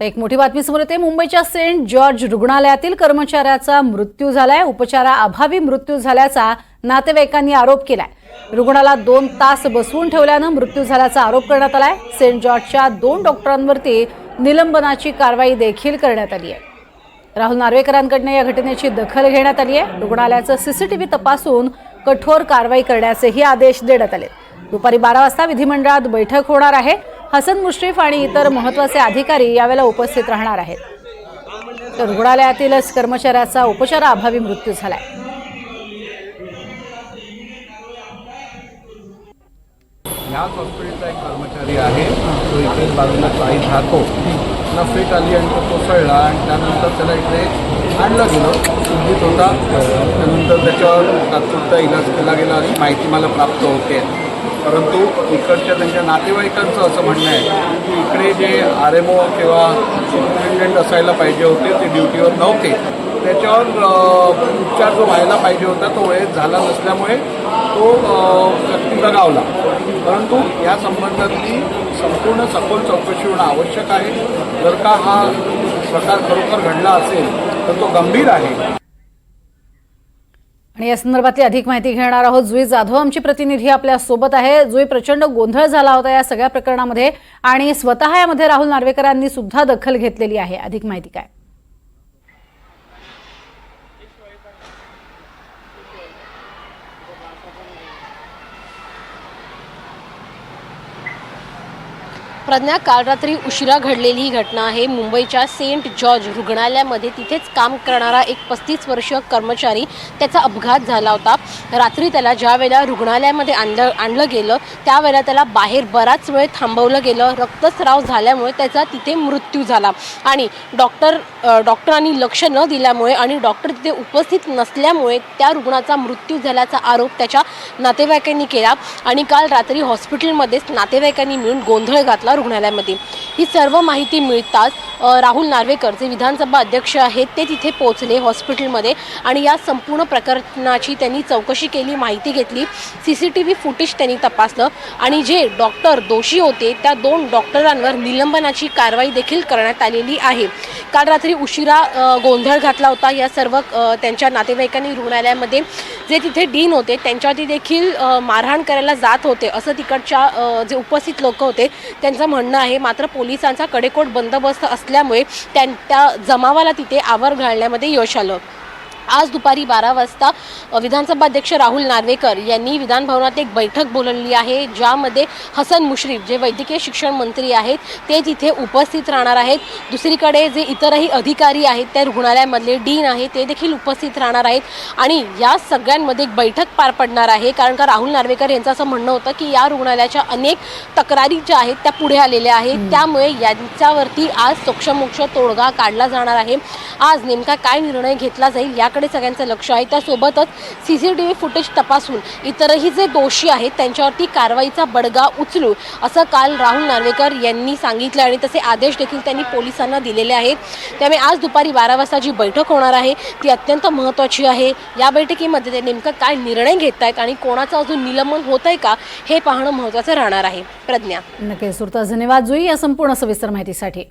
तर एक मोठी बातमी समोर येते. मुंबईच्या सेंट जॉर्ज रुग्णालयातील कर्मचाऱ्याचा मृत्यू झालाय. उपचाराअभावी मृत्यू झाल्याचा नातेवाईकांनी आरोप केलाय. रुग्णाला दोन तास बसवून ठेवल्यानं मृत्यू झाल्याचा आरोप करण्यात आलाय. सेंट जॉर्जच्या दोन डॉक्टरांवरती निलंबनाची कारवाई देखील करण्यात आली आहे. राहुल नार्वेकरांकडनं या घटनेची दखल घेण्यात आली आहे. रुग्णालयाचं सीसीटीव्ही तपासून कठोर कारवाई करण्याचेही आदेश देण्यात आले दुपारी बारा वाजता विधिमंडळात बैठक होणार आहे. हसन मुश्रीफ आणि इतर महत्त्वाचे अधिकारी यावेळेला उपस्थित राहणार आहेत. तर रुग्णालयातीलच कर्मचाऱ्याचा उपचाराअभावी मृत्यू झालाय. ह्याच हॉस्पिटलचा एक कर्मचारी आहे. तो इथे बाजूला चाळीत राहतो. त्याला फिट आली आणि तो कोसळला आणि त्यानंतर त्याला इकडे आणलं गेलं. सुद्धित होता. त्यानंतर त्याच्यावर तात्पुरता इलाज केला गेला आणि माहिती मला प्राप्त होते. परंतु इकडच्या त्यांच्या नातेवाईकांचं असं म्हणणं आहे की इकडे जे आर एम ओ किंवा सुपरिटेंडंट असायला पाहिजे होते ते ड्युटीवर नव्हते. त्याच्यावर उपचार जो व्हायला पाहिजे होता तो वेळेत झाला नसल्यामुळे तो व्यक्ती दगावला. परंतु या संबंधातली संपूर्ण सखोल चौकशी होणं आवश्यक आहे. जर का हा प्रकार खरोखर घडला असेल तर तो गंभीर आहे. आणि या संदर्भातली अधिक माहिती घेणार आहोत जुई जाधव आमची प्रतिनिधी आपल्यासोबत आहे. जुई प्रचंड गोंधळ झाला होता या सगळ्या प्रकरणामध्ये आणि स्वतः यामध्ये राहुल नार्वेकरांनी सुद्धा दखल घेतलेली आहे. अधिक माहिती काय? प्रज्ञा काल रात्री उशिरा घडलेली ही घटना आहे. मुंबईच्या सेंट जॉर्ज रुग्णालयामध्ये तिथेच काम करणारा एक पस्तीस वर्षीय कर्मचारी त्याचा अपघात झाला होता. रात्री त्याला ज्या वेळेला रुग्णालयामध्ये आणलं आणलं गेलं त्यावेळेला त्याला बाहेर बराच वेळ थांबवलं गेलं. रक्तस्राव झाल्यामुळे त्याचा तिथे मृत्यू झाला. आणि डॉक्टर डॉक्टरांनी लक्ष न दिल्यामुळे आणि डॉक्टर तिथे उपस्थित नसल्यामुळे त्या रुग्णाचा मृत्यू झाल्याचा आरोप त्याच्या नातेवाईकांनी केला. आणि काल रात्री हॉस्पिटलमध्येच नातेवाईकांनी मिळून गोंधळ घातला रुग्णालयामध्ये. ही सर्व माहिती मिळताच राहुल नार्वेकर जे विधानसभा अध्यक्ष आहेत ते तिथे पोहोचले हॉस्पिटलमध्ये. आणि या संपूर्ण प्रकरणाची त्यांनी चौकशी केली माहिती घेतली. C C T V footage त्यांनी तपासलं आणि जे डॉक्टर दोषी होते त्या दोन डॉक्टरांवर निलंबनाची कारवाई देखील करण्यात आलेली आहे. काल रात्री उशिरा गोंधळ घातला होता. या सर्व त्यांच्या नातेवाईकांनी रुग्णालयामध्ये जे तिथे डीन होते त्यांच्यावरती देखील मारहाण करायला जात होते. असं तिकडच्या जे उपस्थित लोक होते त्यांचं म्हणणं आहे मात्र पोलिसांचा कडेकोट बंदोबस्त असल्यामुळे त्यां त्या जमावाला तिथे आवर घालण्यामध्ये यश आलं. आज दुपारी बारा वाजता विधानसभा अध्यक्ष राहुल नार्वेकर यांनी विधानभवनात एक बैठक बोलवली आहे ज्यामध्ये हसन मुश्रीफ जे वैद्यकीय शिक्षण मंत्री आहेत ते तिथे उपस्थित राहणार आहेत. दुसरीकडे जे इतरही अधिकारी आहेत त्या रुग्णालयामधले डीन आहेत ते देखील उपस्थित राहणार आहेत. आणि या सगळ्यांमध्ये एक बैठक पार पडणार आहे कारण का राहुल नार्वेकर यांचं असं म्हणणं होतं की या रुग्णालयाच्या अनेक तक्रारी ज्या आहेत त्या पुढे आलेल्या आहेत. त्यामुळे यांच्यावरती आज सोक्षमोक्ष तोडगा काढला जाणार आहे. आज नेमका काय निर्णय घेतला जाईल याकडे सगळ्यांचं लक्ष आहे. त्यासोबतच C C T V footage तपासून इतरही जे दोषी आहेत त्यांच्यावरती कारवाईचा बडगा उचलू असं काल राहुल नार्वेकर यांनी सांगितलं आणि तसे आदेश देखील त्यांनी पोलिसांना दिलेले आहेत. त्यामुळे आज दुपारी बारा वाजता जी बैठक होणार आहे ती अत्यंत महत्त्वाची आहे. या बैठकीमध्ये ते नेमकं काय निर्णय घेत आहेत आणि कोणाचं अजून निलंबन होत आहे का हे पाहणं महत्त्वाचं राहणार आहे. प्रज्ञा. नक्कीच सुरता धन्यवाद. जुई या संपूर्ण सविस्तर माहितीसाठी.